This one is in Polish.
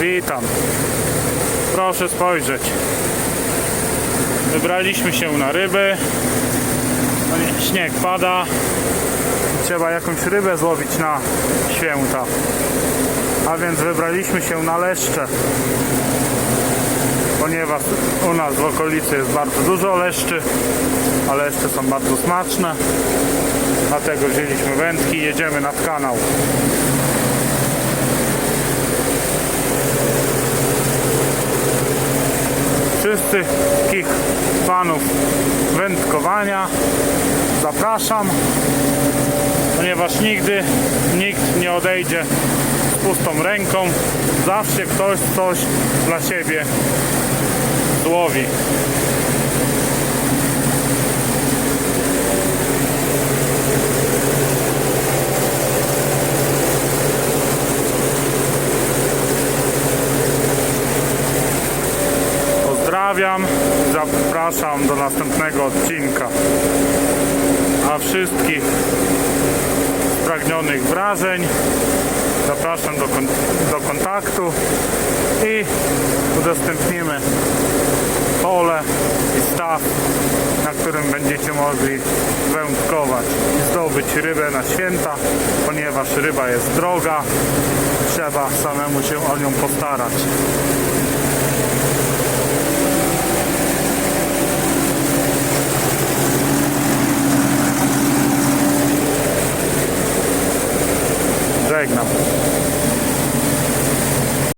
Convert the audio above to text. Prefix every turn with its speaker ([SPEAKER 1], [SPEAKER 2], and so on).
[SPEAKER 1] Witam. Proszę spojrzeć. Wybraliśmy się na ryby. No nie, śnieg pada. Trzeba jakąś rybę złowić na święta. A więc wybraliśmy się na leszcze. Ponieważ u nas w okolicy jest bardzo dużo leszczy, a leszcze są bardzo smaczne. Dlatego wzięliśmy wędki i jedziemy nad kanał. Wszystkich fanów wędkowania zapraszam, ponieważ nigdy nikt nie odejdzie z pustą ręką. Zawsze ktoś coś dla siebie złowi. Pozdrawiam, zapraszam do następnego odcinka. A wszystkich spragnionych wrażeń zapraszam do, kon- do kontaktu i udostępnimy pole i staw, na którym będziecie mogli wędkować i zdobyć rybę na święta, ponieważ ryba jest droga, trzeba samemu się o nią postarać. Tecna.